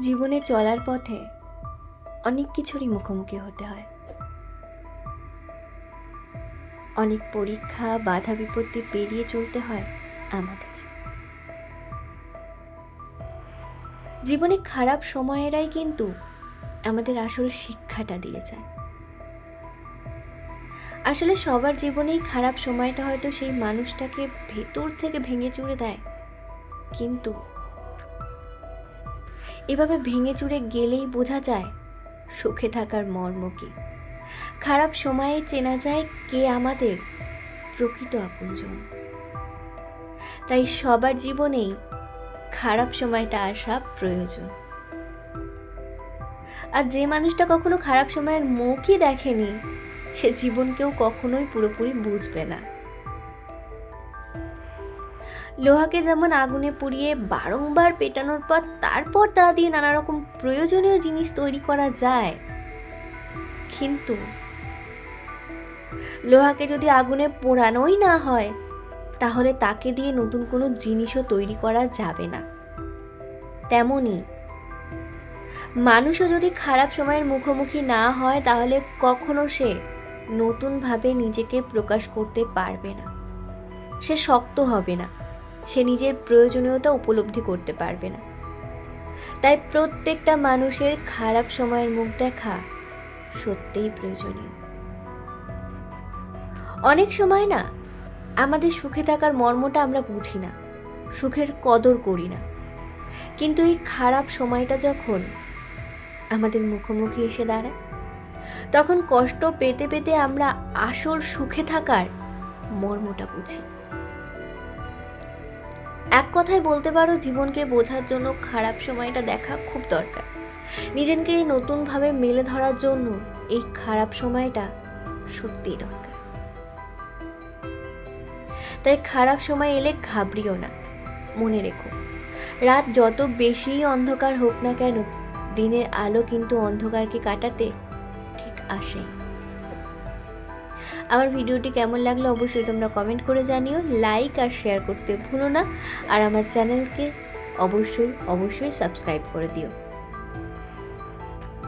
জীবনে চলার পথে অনেক কিছুরই মুখোমুখি হতে হয়। অনেক পরীক্ষা, বাধা বিপত্তি পেরিয়ে চলতে হয় আমাদের। জীবনে খারাপ সময়েরাই কিন্তু আমাদের আসল শিক্ষাটা দিয়ে যায়। আসলে সবার জীবনেই খারাপ সময়টা হয়তো সেই মানুষটাকে ভেতর থেকে ভেঙে চুরে দেয়। কিন্তু এভাবে ভেঙে চুরে গেলেই বোঝা যায় সুখে থাকার মর্ম কি। খারাপ সময়ে চেনা যায় কে আমাদের প্রকৃত আপনজন। তাই সবার জীবনেই খারাপ সময়টা আসা প্রয়োজন। আর যে মানুষটা কখনো খারাপ সময়ের মুখই দেখেনি, সে জীবনকেও কখনোই পুরোপুরি বুঝবে না। লোহাকে যেমন আগুনে পুড়িয়ে বারংবার পেটানোর পর তারপর তা দিয়ে নানা রকম প্রয়োজনীয় জিনিস তৈরি করা যায়। কিন্তু লোহাকে যদি আগুনে পোড়ানোই না হয়, তাহলে তাকে দিয়ে নতুন কোনো জিনিসও তৈরি করা যাবে না। তেমনই মানুষও যদি খারাপ সময়ের মুখোমুখি না হয়, তাহলে কখনো সে নতুনভাবে নিজেকে প্রকাশ করতে পারবে না। সে শক্ত হবে না। সে নিজের প্রয়োজনীয়তা উপলব্ধি করতে পারবে না। তাই প্রত্যেকটা মানুষের খারাপ সময়ের মুখ দেখা সত্যিই প্রয়োজনীয়। অনেক সময় না, আমাদের সুখে থাকার মর্মটা আমরা বুঝি না, সুখের কদর করি না। কিন্তু এই খারাপ সময়টা যখন আমাদের মুখোমুখি এসে দাঁড়ায়, তখন কষ্ট পেতে পেতে আমরা আসল সুখে থাকার মর্মটা বুঝি। এক কথায় বলতে পারো, জীবনকে বোঝার জন্য খারাপ সময়টা দেখা খুব দরকার। নিজেকে নতুনভাবে মেলে ধরার জন্য এই খারাপ সময়টা সত্যিই দরকার। তাই খারাপ সময় এলে ঘাবড়িও না, মনে রেখো। রাত যত বেশি অন্ধকার হোক না কেন, দিনের আলো কিন্তু অন্ধকারকে কাটাতে ঠিক আসে আমার ভিডিওটি কেমন লাগল অবশ্যই তোমরা কমেন্ট করে জানিও লাইক আর শেয়ার করতে ভুলো না, আর আমার চ্যানেলকে অবশ্যই অবশ্যই সাবস্ক্রাইব করে দিও।